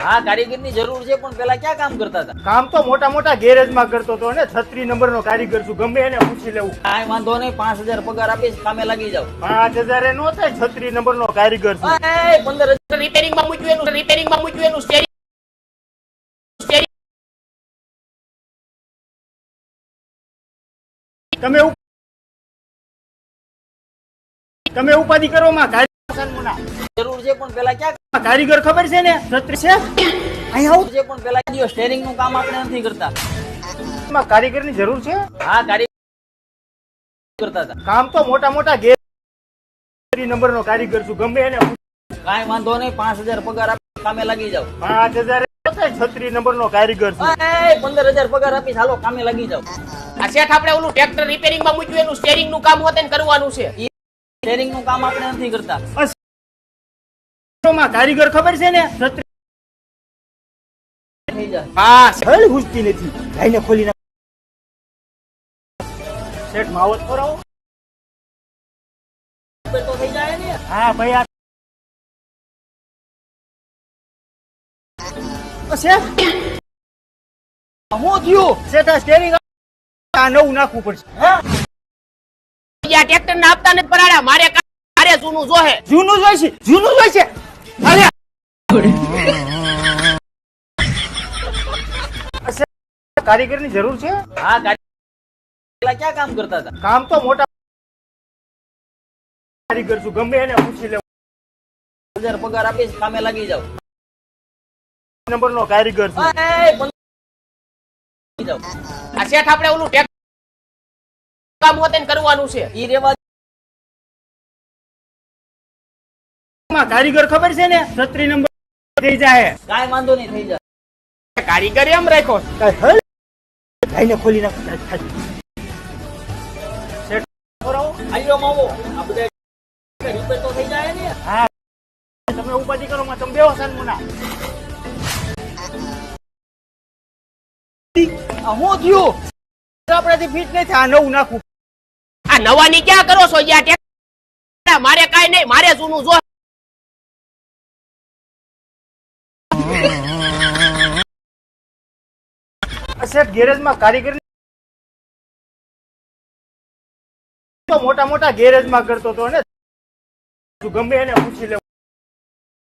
હા કારીગરની જરૂર છે પણ પેલા ક્યાં કામ કરતા હતા? કામ તો મોટા મોટા ગેરેજમાં કરતો હતો ને છત્રી નંબરનો કારીગર છું ગમે એને પૂછી લેવું. કાંઈ વાંધો નહીં પાંચ હજાર પગાર આપીશ કામે લાગી જાવ પાંચ હજાર નો થાય છત્રી નંબરનો કારીગર છું. પંદર હજાર. રિપેરિંગમાં મૂક્યું એનું રિપેરિંગમાં મૂક્યું એનું સ્ટેરિંગ તમે તમે ઉપાધિ કરો માં કારીગર છે પણ પેલા ક્યાં કારીગર ખબર છે ને? છત્રી છે? અહીં આવું છે પણ પેલા દિવસ સ્ટેરિંગનું કામ આપણે નથી કરતા. માં કારીગરની જરૂર છે? હા કારીગર કરતા હતા. કામ તો મોટા મોટા ગેર નંબર નો કારીગર છું. ગમે એને પૂછી- વાંધો નહીં પાંચ હજાર પગાર આપી કામે લાગી જાવ પાંચ હજાર છત્રી નંબર નો કારીગર છું. પંદર હજાર પગાર આપી હાલો કામે લાગી જાવ આ શેઠ આપણે ઓલું ટ્રેક્ટર રિપેરિંગમાં મૂક્યું એનું સ્ટેરિંગનું કામ હોતે કરવાનું છે. સ્ટેરિંગનું કામ આપણે નથી કરતા. માં કારીગર ખબર છે ને? હા. હળ ઘૂસતી નથી. ભાઈને ખોલી નાખ. શેઠ માવત કરાવો તો થઈ જાય ને. હા ભાઈ આ શેઠ હું થયું? શેઠ આ સ્ટેરિંગ આ નવું નાખવું પડશે. હે? આ ટ્રેક્ટર ને આપતા ને પરાડ્યા મારે મારે જૂનું જોહે. જૂનું જોઈશે હોય છે. જૂનું જ શેઠ, કારીગરની જરૂર છે? હા કારીગર ક્યાં કામ કરતા હતા? કામ તો મોટા કારીગર છું ગમે એને પૂછી લેવું. હજાર પગાર આપીશ કામે લાગી જાવ નંબર નો કારીગર છું. એ પંદર જાવ આ શેઠ આપણે ઓલું કામ હોતે કરવાનું છે. ઈ રેવા માં કારીગર ખબર છે ને? છત્રી નંબર થઈ જાય કાંઈ વાંધો નહીં થઈ જાય કારીગર એમ રાખો ભાઈને ખોલી નાખ. શેઠ કરાવો. આયો માવો. આ બધા રિપેર તો થઈ જાય ને? હા. તમે ઉપાધિ કરો માં તમે બેહો સાન આ હું થયું? આપણાથી ફિટ નહીં આ નવું નાખું. આ નવાની ક્યાં કરો છો? ટ્રેક્ટર મારે કઈ નહીં. મારે જૂનું જોહે શેઠ ગેરેજમાં કારીગર મોટા મોટા ગેરેજમાં કરતો હતો ને ગમે એને પૂછી લેવું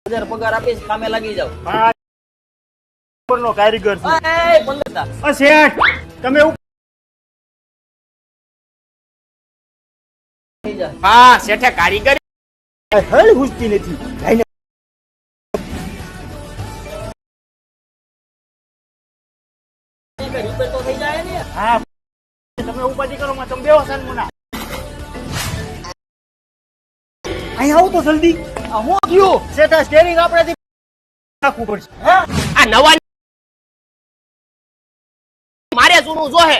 હજાર પગાર આપીશ કામે લાગી જાવ કારીગર છું. શેઠ તમે હા શેઠે કારીગર હળ ઘૂસતી નથી. હા. તમે ઉપાધિ કરો માં તમે બેહો સાન મુના. અહીં આવો તો જલ્દી. આ હું થયું? શેઠ સ્ટેરિંગ આપણાથી નાખવું પડશે. આ નવાની મારે જૂનું જોહે.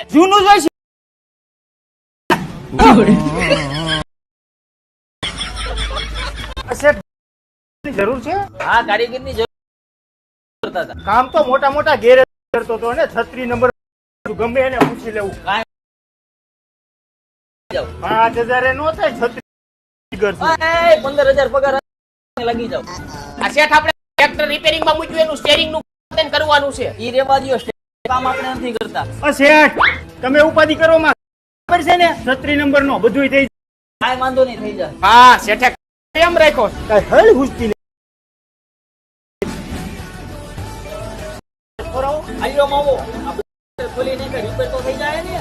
જરૂર છે? હા કારીગરની જરૂર કરતા કામ તો મોટા મોટા ગેરેજ કરતો હતો ને છત્રી નંબર ગમે એને પૂછી લેવું. પાંચ હજાર નો થાય છત્રી ઘર છું. એ પંદર હજાર પગાર લાગી જાવ આ શેઠ આપણે ટ્રેક્ટર રિપેરિંગમાં મૂક્યું એનું સ્ટેરિંગનું કરવાનું છે. ઈ રેવા દ્યો કામ આપણે નથી કરતા. શેઠ તમે ઉપાધિ કરો માં. ખબર છે ને? છત્રી નંબર નો બધું થઈ જાય. કાંઈ વાંધો નહીં થઈ જાય. હા શેઠે એમ રાખ્યો? જાય હળ નથી આયો માવો. આ ઘડી પર તો થઈ જાય ને.